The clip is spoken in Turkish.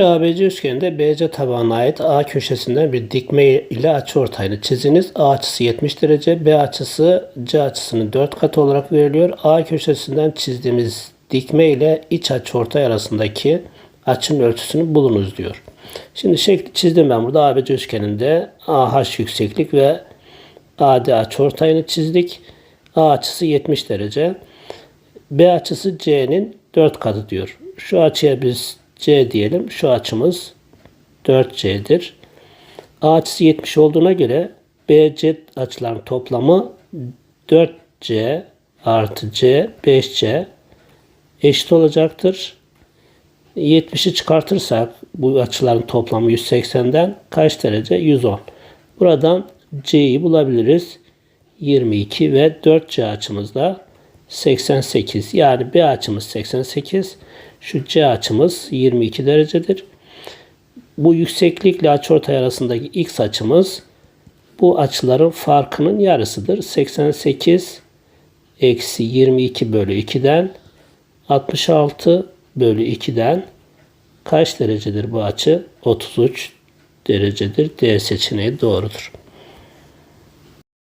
ABC üçgeninde BC tabanına ait A köşesinden bir dikme ile açıortayını çiziniz. A açısı 70 derece, B açısı C açısının 4 katı olarak veriliyor. A köşesinden çizdiğimiz dikme ile iç açıortay arasındaki açının ölçüsünü bulunuz diyor. Şimdi şekli çizdim ben burada ABC üçgeninde AH yükseklik ve AD açıortayını çizdik. A açısı 70 derece. B açısı C'nin 4 katı diyor. Şu açıya biz C diyelim. Şu açımız 4C'dir. A açısı 70 olduğuna göre BC açıların toplamı 4C artı C 5C eşit olacaktır. 70'i çıkartırsak bu açıların toplamı 180'den kaç derece? 110. Buradan C'yi bulabiliriz. 22 ve 4C açımızda 88. Yani B açımız 88. Şu C açımız 22 derecedir. Bu yükseklikle açıortay arasındaki x açımız bu açıların farkının yarısıdır. 88 eksi 22 bölü 2'den 66 bölü 2'den kaç derecedir bu açı? 33 derecedir. D seçeneği doğrudur.